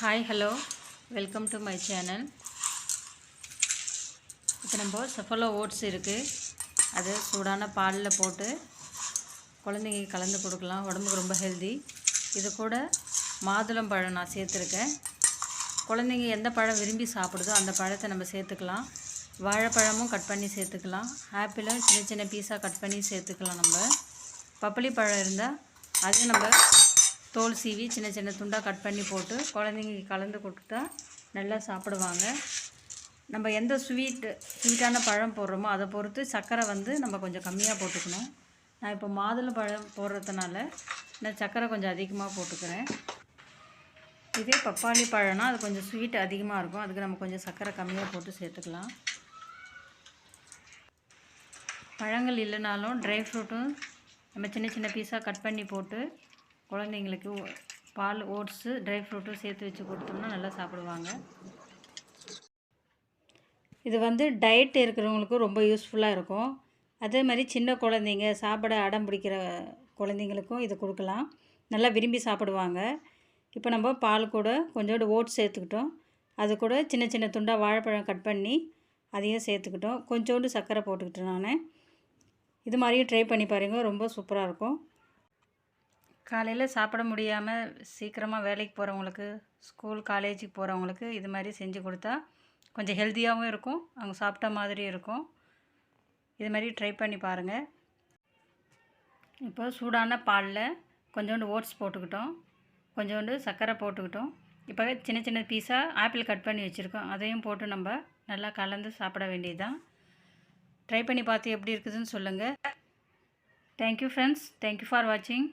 Hi hello welcome to my channel இப்போ நம்ம cephalo oats இருக்குது அது சூடான பாலில் போட்டு குழந்தைங்க கலந்து கொடுக்கலாம். உடம்புக்கு ரொம்ப ஹெல்தி இது கூட மாதுளம் பழம் நான் சேர்த்துருக்கேன். குழந்தைங்க எந்த பழம் விரும்பி சாப்பிடுதோ அந்த பழத்தை நம்ம சேர்த்துக்கலாம். வாழைப்பழமும் கட் பண்ணி சேர்த்துக்கலாம். ஆப்பிளும் சின்ன சின்ன பீஸாக கட் பண்ணி சேர்த்துக்கலாம் நம்ம. பப்பளி பழம் இருந்தால் அது நம்ம தோல் சீவி சின்ன சின்ன துண்டாக கட் பண்ணி போட்டு குழந்தைங்க கலந்து கொடுத்தா நல்லா சாப்பிடுவாங்க. நம்ம எந்த ஸ்வீட்டு ஸ்வீட்டான பழம் போடுறோமோ அதை பொறுத்து சர்க்கரை வந்து நம்ம கொஞ்சம் கம்மியாக போட்டுக்கணும். நான் இப்போ மாதுளை பழம் போடுறதுனால நான் சர்க்கரை கொஞ்சம் அதிகமாக போட்டுக்கிறேன். இதே பப்பாளி பழம்னா அது கொஞ்சம் ஸ்வீட் அதிகமாக இருக்கும். அதுக்கு நம்ம கொஞ்சம் சர்க்கரை கம்மியாக போட்டு சேர்த்துக்கலாம். பழங்கள் இல்லைனாலும் ட்ரை ஃப்ரூட்டும் நம்ம சின்ன சின்ன பீஸாக கட் பண்ணி போட்டு குழந்தைங்களுக்கு ஓ- பால் ஓட்ஸு ட்ரை ஃப்ரூட்டும் சேர்த்து வச்சு கொடுத்தோம்னா நல்லா சாப்பிடுவாங்க. இது வந்து டயட் இருக்கிறவங்களுக்கு ரொம்ப யூஸ்ஃபுல்லாக இருக்கும். அதே மாதிரி சின்ன குழந்தைங்க சாப்பிட அடம் பிடிக்கிற குழந்தைங்களுக்கும் இது கொடுக்கலாம். நல்லா விரும்பி சாப்பிடுவாங்க. இப்போ நம்ம பால் கூட கொஞ்சோண்டு ஓட்ஸ் சேர்த்துக்கிட்டோம். அது கூட சின்ன சின்ன துண்டாக வாழைப்பழம் கட் பண்ணி அதையும் சேர்த்துக்கிட்டோம். கொஞ்சோண்டு சர்க்கரை போட்டுக்கிட்டேன் நான். இது மாதிரியும் ட்ரை பண்ணி பாருங்கள் ரொம்ப சூப்பராக இருக்கும். காலையில் சாப்பிட முடியாமல் சீக்கிரமாக வேலைக்கு போகிறவங்களுக்கு ஸ்கூல் காலேஜுக்கு போகிறவங்களுக்கு இது மாதிரி செஞ்சு கொடுத்தா கொஞ்சம் ஹெல்த்தியாகவும் இருக்கும். அவங்க சாப்பிட்ட மாதிரி இருக்கும். இது மாதிரி ட்ரை பண்ணி பாருங்கள் இப்போ சூடான பாலில் கொஞ்சோண்டு ஓட்ஸ் போட்டுக்கிட்டோம். கொஞ்சோண்டு சர்க்கரை போட்டுக்கிட்டோம். இப்போ சின்ன சின்ன பீஸாக ஆப்பிள் கட் பண்ணி வச்சுருக்கோம். அதையும் போட்டு நம்ம நல்லா கலந்து சாப்பிட வேண்டியதுதான். ட்ரை பண்ணி பார்த்து எப்படி இருக்குதுன்னு சொல்லுங்கள் தேங்க்யூ ஃப்ரெண்ட்ஸ் தேங்க்யூ ஃபார் வாட்சிங்